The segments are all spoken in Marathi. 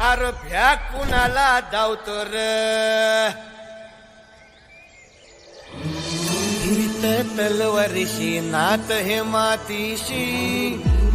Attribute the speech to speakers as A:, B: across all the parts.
A: आरभ्या कुणाला धावतो र? तलवारीशी नात हे मातीशी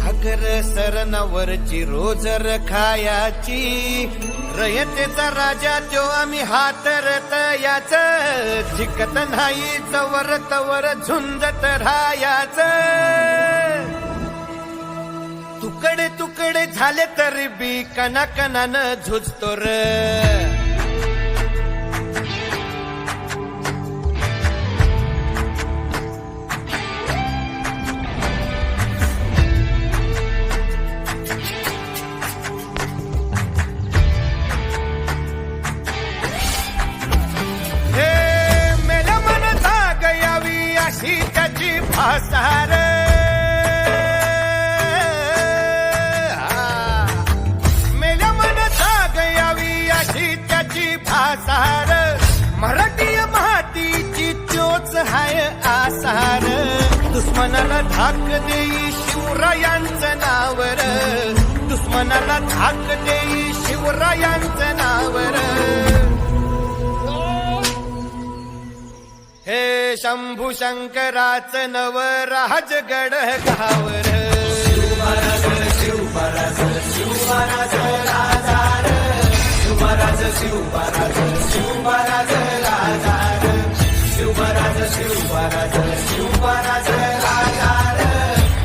A: भाकर सरनावरची रोजर खायाची रयतेचा राजा तो आम्ही हातरत याच जिकत नाही जवर तवर झुंजत राहायच. तुकडे तुकडे झाले तरी बी कना कनानं झुजतो र. हे मेल्या मन जाग यावी अशी आसार दुश्मनाला धाक देई शिवरायांचं नावर. दुश्मनाला धाक देई शिवरायांचं नावर. हे शंभू शंकराच नवर राजगड गावर शिवराज शिवराज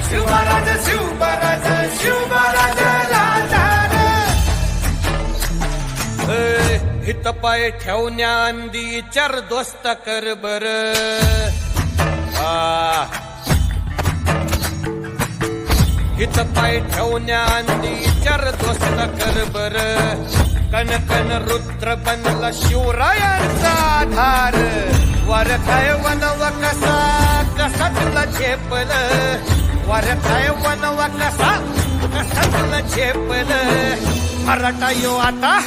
A: शिवराज हित पाय ठेवण्या अंदी चर दोस्त कर बर. हित पाय ठेवण्या अंदी चर दोस्त कर बर. कन कन रुद्र बनला शिवरायांचा आधार. वर काय वनव कसा कसा तुला झेपल? वर काय वनव कसा कसा तुला झेपल? मराठा यो आता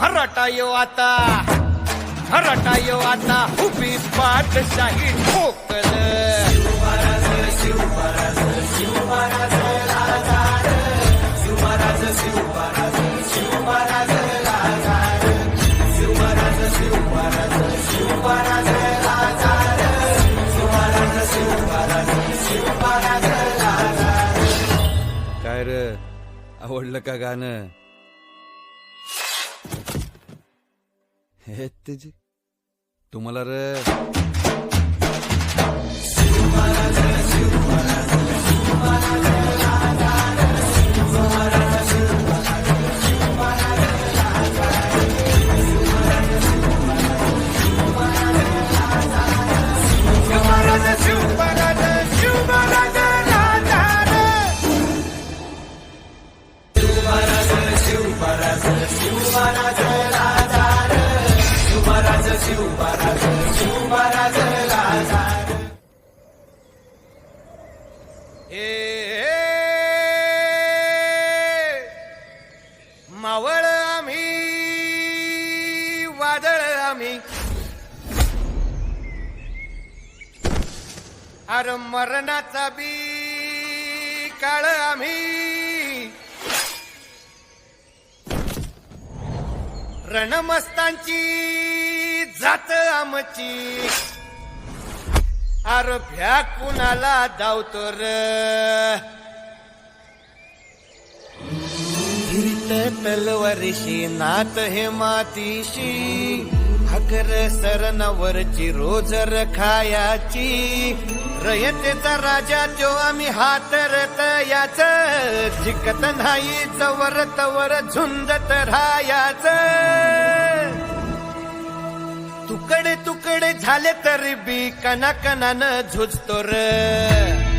A: मराठा यो आता मराठा यो आता उभी पाठशाही ठोकल. काय र? आवडलं का गाणं? हे तुझी तुम्हाला र? मावळ आम्ही वादळ आम्ही. अर मरणाचा बी काळ आम्ही. रणमस्तांची जात आमची. आरभ्या कुणाला धावतो र? तलवारीशी नात हे मातीशी. भाकर सरनवरची रोजर खायाची रयतेचा राजा तो आम्ही हातरत याच जिकत नाही जवर तवर झुंजत रायाच तुकडे तुकडे झाले तरी बी कना कनानं झुजतो र.